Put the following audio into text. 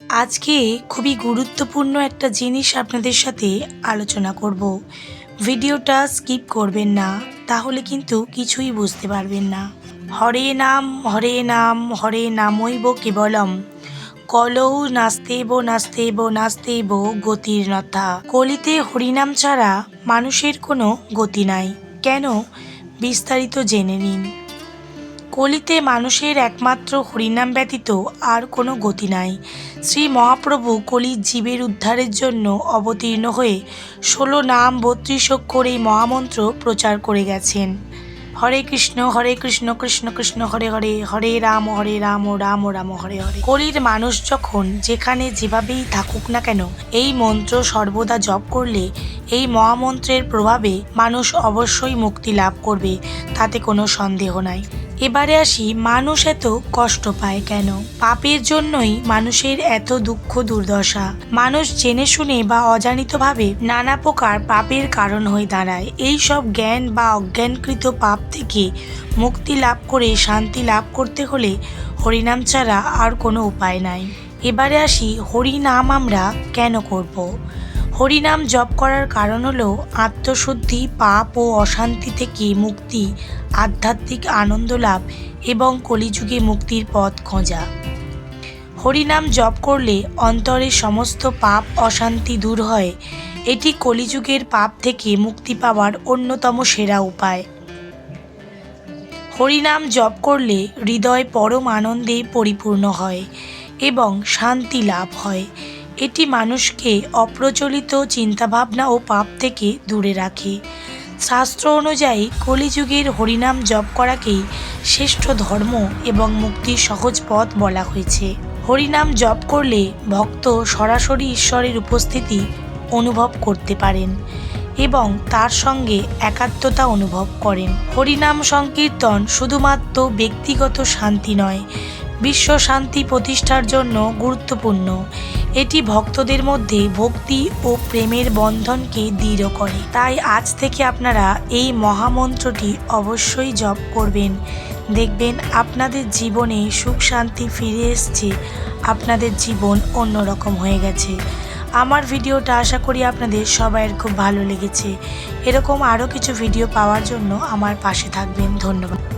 আজকে খুবই গুরুত্বপূর্ণ একটা জিনিস আপনাদের সাথে আলোচনা করব। ভিডিওটা স্কিপ করবেন না, তাহলে কিন্তু কিছুই বুঝতে পারবেন না। হরে নাম হরে নাম, হরে নামৈব কেবলম। কলৌ নাস্তেব নাস্তেব নাস্তেব গতির নথা। কলিতে হরিনাম ছাড়া মানুষের কোনো গতি নাই। কেন? বিস্তারিত জেনে নিন। কলিতে মানুষের একমাত্র হরিনাম ব্যতীত আর কোনো গতি নাই। শ্রী মহাপ্রভু কলির জীবের উদ্ধারের জন্য অবতীর্ণ হয়ে ষোলো নাম বত্রিশ অক্ষর এই মহামন্ত্র প্রচার করে গেছেন। হরে কৃষ্ণ হরে কৃষ্ণ কৃষ্ণ কৃষ্ণ, হরে হরে হরে রাম হরে রাম রাম রাম, হরে হরে। কলির মানুষ যখন যেখানে যেভাবেই থাকুক না কেন, এই মন্ত্র সর্বদা জপ করলে এই মহামন্ত্রের প্রভাবে মানুষ অবশ্যই মুক্তি লাভ করবে, তাতে কোনো সন্দেহ নাই। এবারে আসি মানুষ এত কষ্ট পায় কেন? পাপের জন্যই মানুষের এত দুঃখ দুর্দশা। মানুষ জেনে শুনে বা অজানিতভাবে নানা প্রকার পাপের কারণ হয়ে দাঁড়ায়। এই সব জ্ঞান বা অজ্ঞানকৃত পাপ থেকে মুক্তি লাভ করে শান্তি লাভ করতে হলে হরিনাম ছাড়া আর কোনো উপায় নাই। এবারে আসি হরিনাম আমরা কেন করব। হরিনাম জপ করার কারণ হলো আত্মশুদ্ধি, পাপ ও অশান্তি থেকে মুক্তি, আধ্যাত্মিক আনন্দ লাভ এবং কলিযুগে মুক্তির পথ খোঁজা। হরিনাম জপ করলে অন্তরের সমস্ত পাপ, অশান্তি দূর হয়। এটি কলিযুগের পাপ থেকে মুক্তি পাওয়ার অন্যতম সেরা উপায়। হরিনাম জপ করলে হৃদয় পরম আনন্দে পরিপূর্ণ হয় এবং শান্তি লাভ হয়। এটি মানুষকে অপ্রচলিত চিন্তাভাবনা ও পাপ থেকে দূরে রাখে। শাস্ত্র অনুযায়ী কলিযুগের হরিনাম জপ করাকেই শ্রেষ্ঠ ধর্ম এবং মুক্তির সহজ পথ বলা হয়েছে। হরিনাম জপ করলে ভক্ত সরাসরি ঈশ্বরের উপস্থিতি অনুভব করতে পারেন এবং তার সঙ্গে একাত্মতা অনুভব করেন। হরিনাম সংকীর্তন শুধুমাত্র ব্যক্তিগত শান্তি নয়, বিশ্ব শান্তি প্রতিষ্ঠার জন্য গুরুত্বপূর্ণ। এটি ভক্তদের মধ্যে ভক্তি ও প্রেমের বন্ধনকে দৃঢ় করে। তাই আজ থেকে আপনারা এই মহামন্ত্রটি অবশ্যই জপ করবেন। দেখবেন আপনাদের জীবনে সুখ শান্তি ফিরে এসছে, আপনাদের জীবন অন্যরকম হয়ে গেছে। আমার ভিডিওটা আশা করি আপনাদের সবাইয়ের খুব ভালো লেগেছে। এরকম আরও কিছু ভিডিও পাওয়ার জন্য আমার পাশে থাকবেন। ধন্যবাদ।